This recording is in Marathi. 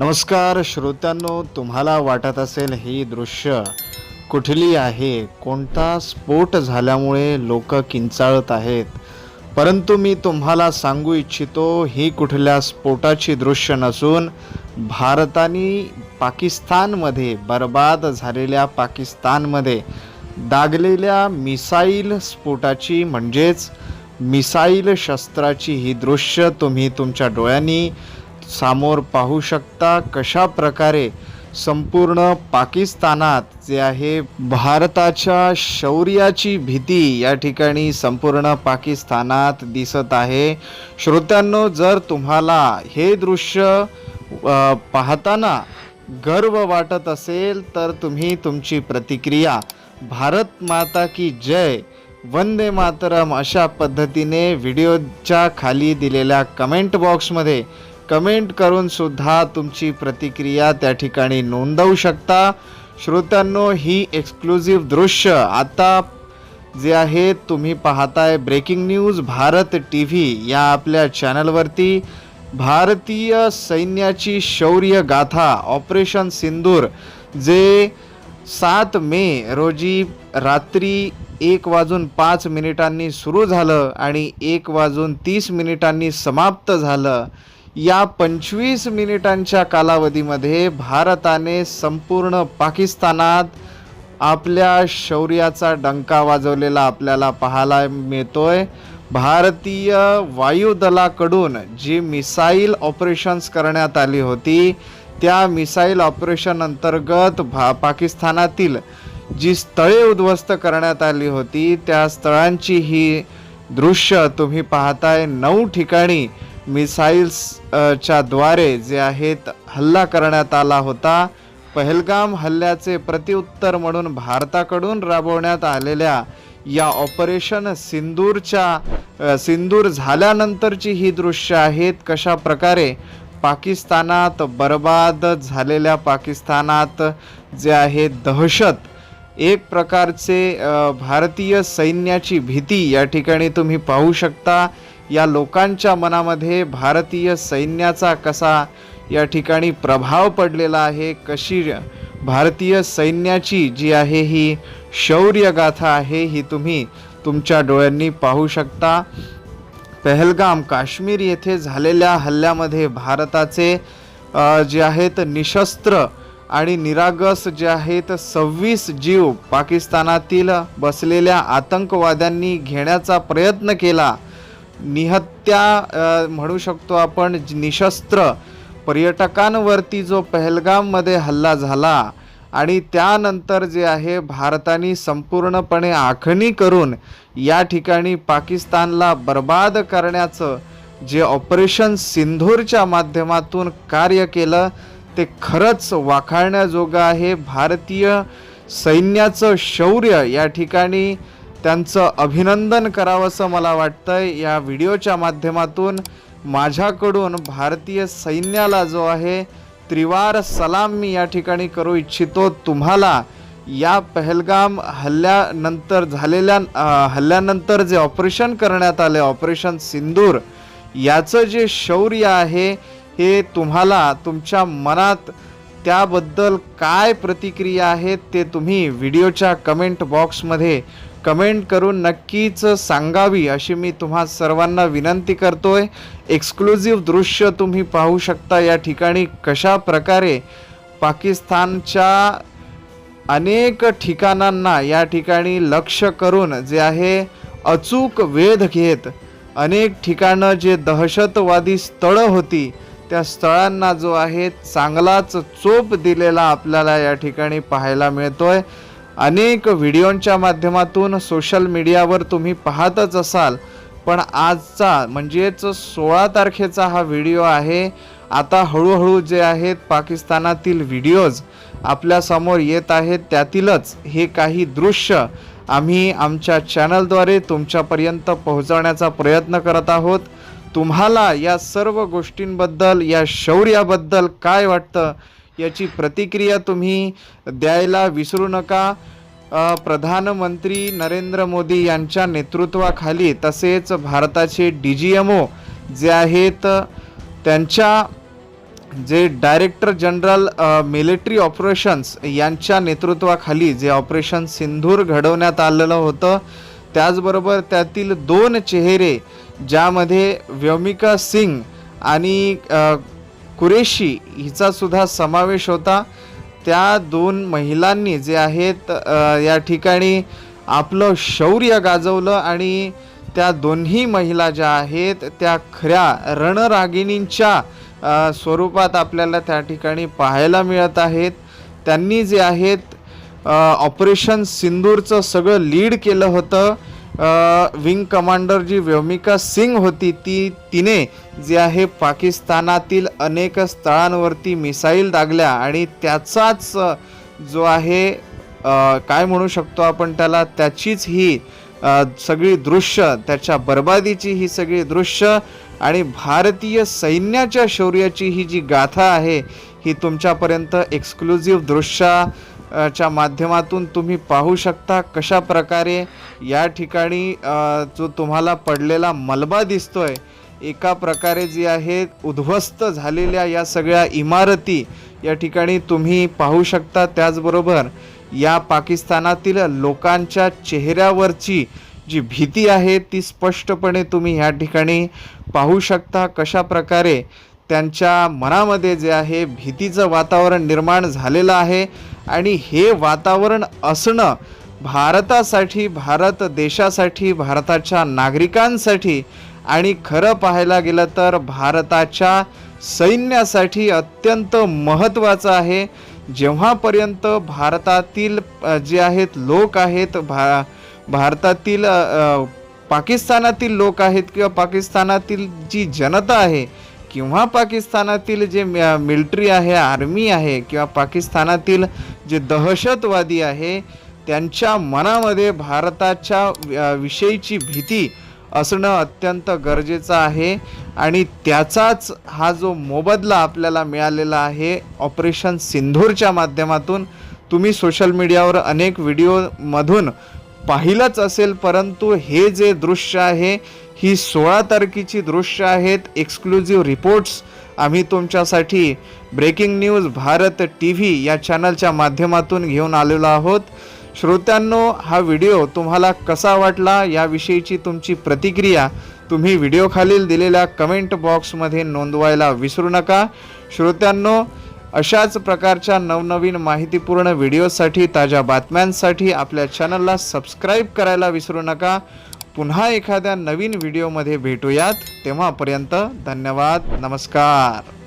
नमस्कार श्रोत्यांनो तुम्हाला वाटत असेल ही दृश्य कुठली आहे? कोणता स्फोट झाल्यामुळे लोक किंचाळत आहेत? परंतु मी तुम्हाला सांगू इच्छितो ही कुठल्या स्फोटाची दृश्य नसून भारताने पाकिस्तानमध्ये बर्बाद झालेल्या पाकिस्तानमध्ये दागलेल्या मिसाईल स्फोटाची म्हणजेच मिसाईल शस्त्राची ही दृश्य तुम्ही तुमच्या डोळ्यांनी समोर पाहू शकता कशा प्रकारे संपूर्ण पाकिस्तानात जे आहे भारताच्या शौर्याची भीती या ठिकाणी संपूर्ण पाकिस्तानात दिसत आहे. श्रोत्यांनो जर तुम्हाला हे दृश्य पाहताना गर्व वाटत असेल तर तुम्ही तुमची प्रतिक्रिया भारत माता की जय वंदे मातरम अशा पद्धतीने व्हिडिओच्या खाली दिलेल्या कमेंट बॉक्समध्ये कमेंट करून सुद्धा तुमची प्रतिक्रिया त्या ठिकाणी नोंदवू शकता. श्रोत्यांनो ही एक्सक्लुझिव्ह दृश्य आता जे आहे तुम्ही पाहताय breaking news Bharat T V या आपल्या चॅनलवरती भारतीय सैन्याची शौर्य गाथा ऑपरेशन सिंदूर जे सात मे रोजी रात्री एक वाजून पाच मिनिटांनी सुरू झालं आणि एक वाजून तीस मिनिटांनी समाप्त झालं. या पंचवीस मिनिटांच्या कालावधीमध्ये भारताने संपूर्ण पाकिस्तानात आपल्या शौर्याचा डंका वाजवलेला आपल्याला पाहायला मिळतोय. भारतीय वायुदलाकडून जी मिसाईल ऑपरेशन्स करण्यात आली होती त्या मिसाईल ऑपरेशन अंतर्गत भा पाकिस्तानातील जी स्थळे उद्ध्वस्त करण्यात आली होती त्या स्थळांची ही दृश्य तुम्ही पाहताय. नऊ ठिकाणी मिसाईल्स च्या द्वारे जे आहेत हल्ला करण्यात आला होता. पहलगाम हल्ल्याचे प्रत्युत्तर म्हणून भारताकडून राबवण्यात आलेल्या या ऑपरेशन सिंदूरच्या सिंदूर झाल्यानंतरची ही दृश्य आहेत. कशा प्रकारे पाकिस्तानात बर्बाद झालेल्या पाकिस्तानात जे आहे दहशत एक प्रकारचे भारतीय सैन्याची भीती या ठिकाणी तुम्ही पाहू शकता. या लोकांच्या मनामध्ये भारतीय सैन्याचा कसा या ठिकाणी प्रभाव पडलेला आहे कशी भारतीय सैन्याची जी आहे ही शौर्यगाथा आहे ही तुम्ही तुमच्या डोळ्यांनी पाहू शकता. पहलगाम काश्मीर येथे झालेल्या हल्ल्यामध्ये भारताचे जे आहेत निशस्त्र आणि निरागस जे आहेत सव्वीस जीव पाकिस्तानातील बसलेल्या आतंकवाद्यांनी घेण्याचा प्रयत्न केला. निहत्या म्हणू शकतो आपण निशस्त्र पर्यटकांवरती जो पहलगाममध्ये हल्ला झाला आणि त्यानंतर जे आहे भारताने संपूर्णपणे आखणी करून या ठिकाणी पाकिस्तानला बर्बाद करण्याचं जे ऑपरेशन सिंधूरच्या माध्यमातून कार्य केलं ते खरंच वाखाळण्याजोगं आहे. भारतीय सैन्याचं शौर्य या ठिकाणी त्यांचं अभिनंदन करावंसं मला वाटतंय. या व्हिडिओच्या माध्यमातून माझ्याकडून भारतीय सैन्याला जो आहे त्रिवार सलाम मी या ठिकाणी करू इच्छितो तुम्हाला. या पहलगाम हल्ल्यानंतर झालेल्या हल्ल्यानंतर जे ऑपरेशन करण्यात आले ऑपरेशन सिंदूर याचं जे शौर्य आहे हे तुम्हाला तुमच्या मनात त्याबद्दल काय प्रतिक्रिया आहेत ते तुम्ही व्हिडिओच्या कमेंट बॉक्समध्ये कमेंट करून नक्कीच सांगावी अशी मी तुम्हा सर्वांना विनंती करतोय. एक्सक्लुझिव्ह दृश्य तुम्ही पाहू शकता या ठिकाणी कशा प्रकारे पाकिस्तानच्या अनेक ठिकाणांना या ठिकाणी लक्ष करून जे आहे अचूक वेध घेत अनेक ठिकाणं जे दहशतवादी स्थळं होती त्या स्थळांना जो आहे चांगलाच चोप दिलेला आपल्याला या ठिकाणी पाहायला मिळतोय. अनेक व्हिडिओंच्या माध्यमातून सोशल मीडियावर तुम्ही पाहतच असाल. पण आजचा म्हणजेच सोळा तारखेचा हा व्हिडिओ आहे. आता हळूहळू जे आहेत पाकिस्तानातील व्हिडिओज आपल्यासमोर येत आहेत. त्यातीलच हे काही दृश्य आम्ही आमच्या चॅनलद्वारे तुमच्यापर्यंत पोहोचवण्याचा प्रयत्न करत आहोत. तुम्हाला या सर्व गोष्टींबद्दल या शौर्याबद्दल काय वाटतं? याची प्रतिक्रिया तुम्ही द्यायला विसरू नका. प्रधानमंत्री नरेंद्र मोदी यांच्या नेतृत्वाखाली तसेच भारताचे डी जी एम ओ जे आहेत त्यांच्या जे डायरेक्टर जनरल मिलिटरी ऑपरेशन्स यांच्या नेतृत्वाखाली जे ऑपरेशन सिंधूर घडवण्यात आलेलं होतं त्याचबरोबर त्यातील दोन चेहरे ज्यामध्ये व्योमिका सिंग आणि कुरेशी हिचा सुद्धा समावेश होता. त्या दोन महिलांनी जे आहेत या ठिकाणी आपलं शौर्य गाजवलं आणि त्या दोन्ही महिला ज्या आहेत त्या खऱ्या रणरागिणींच्या स्वरूपात आपल्याला त्या ठिकाणी पाहायला मिळत आहेत. त्यांनी जे आहेत ऑपरेशन सिंदूरचं सगळं लीड केलं होतं. विंग कमांडर जी व्योमिका सिंग होती ती तिने जे आहे पाकिस्तानातील अनेक स्थळांवरती मिसाईल दागल्या आणि त्याचाच जो आहे काय म्हणू शकतो आपण त्याला त्याचीच ही सगळी दृश्य त्याच्या बर्बादीची ही सगळी दृश्य आणि भारतीय सैन्याच्या शौर्याची ही जी गाथा आहे ही तुमच्यापर्यंत एक्सक्लुझिव्ह दृश्या च्या माध्यमातून तुम्ही पाहू शकता कशा प्रकारे या ठिकाणी जो तुम्हाला पडलेला मलबा दिसतोय एका प्रकारे जी आहे उद्ध्वस्त झालेल्या या सगळ्या इमारती या ठिकाणी तुम्ही पाहू शकता. त्याचबरोबर या पाकिस्तानातील लोकांच्या चेहऱ्यावरची जी भीती आहे ती स्पष्टपणे तुम्ही या ठिकाणी पाहू शकता. कशा प्रकारे त्यांच्या मनामध्ये जे आहे भीतीचं वातावरण निर्माण झालेलं आहे. आणि हे वातावरण असणं भारतासाठी भारत देशासाठी भारताच्या नागरिकांसाठी आणि खरं पाहायला गेलं तर भारताच्या सैन्यासाठी अत्यंत महत्त्वाचं आहे. जेव्हापर्यंत भारतातील जे आहेत लोक आहेत भा भारतातील पाकिस्तानातील लोक आहेत किंवा पाकिस्तानातील जी जनता आहे किंवा पाकिस्तानातील जे मिलिटरी आहे आर्मी आहे किंवा पाकिस्तानातील जे दहशतवादी आहे त्यांच्या मनामध्ये भारताच्या विषयीची भीती असणं अत्यंत गरजेचं आहे. आणि त्याचाच हा जो मोबदला आपल्याला मिळालेला आहे ऑपरेशन सिंधूरच्या माध्यमातून तुम्ही सोशल मीडियावर अनेक व्हिडिओमधून पाहिलंच असेल परंतु हे जे दृश्य आहे ही सोळा तारखेची दृश्य आहेत. एक्सक्लुझिव्ह रिपोर्ट्स आम्ही तुमच्यासाठी breaking news Bharat T V या चॅनलच्या माध्यमातून घेऊन आलेलो आहोत. श्रोत्यांनो हा व्हिडिओ तुम्हाला कसा वाटला याविषयीची तुमची प्रतिक्रिया तुम्ही व्हिडिओखालील दिलेल्या कमेंट बॉक्समध्ये नोंदवायला विसरू नका. श्रोत्यांनो अशाच प्रकारच्या नवनवीन माहितीपूर्ण व्हिडिओसाठी ताज्या बातम्यांसाठी आपल्या चॅनलला सबस्क्राईब करायला विसरू नका. पुन्हा एखाद्या नवीन व्हिडिओमध्ये भेटूयात. तेव्हापर्यंत धन्यवाद नमस्कार.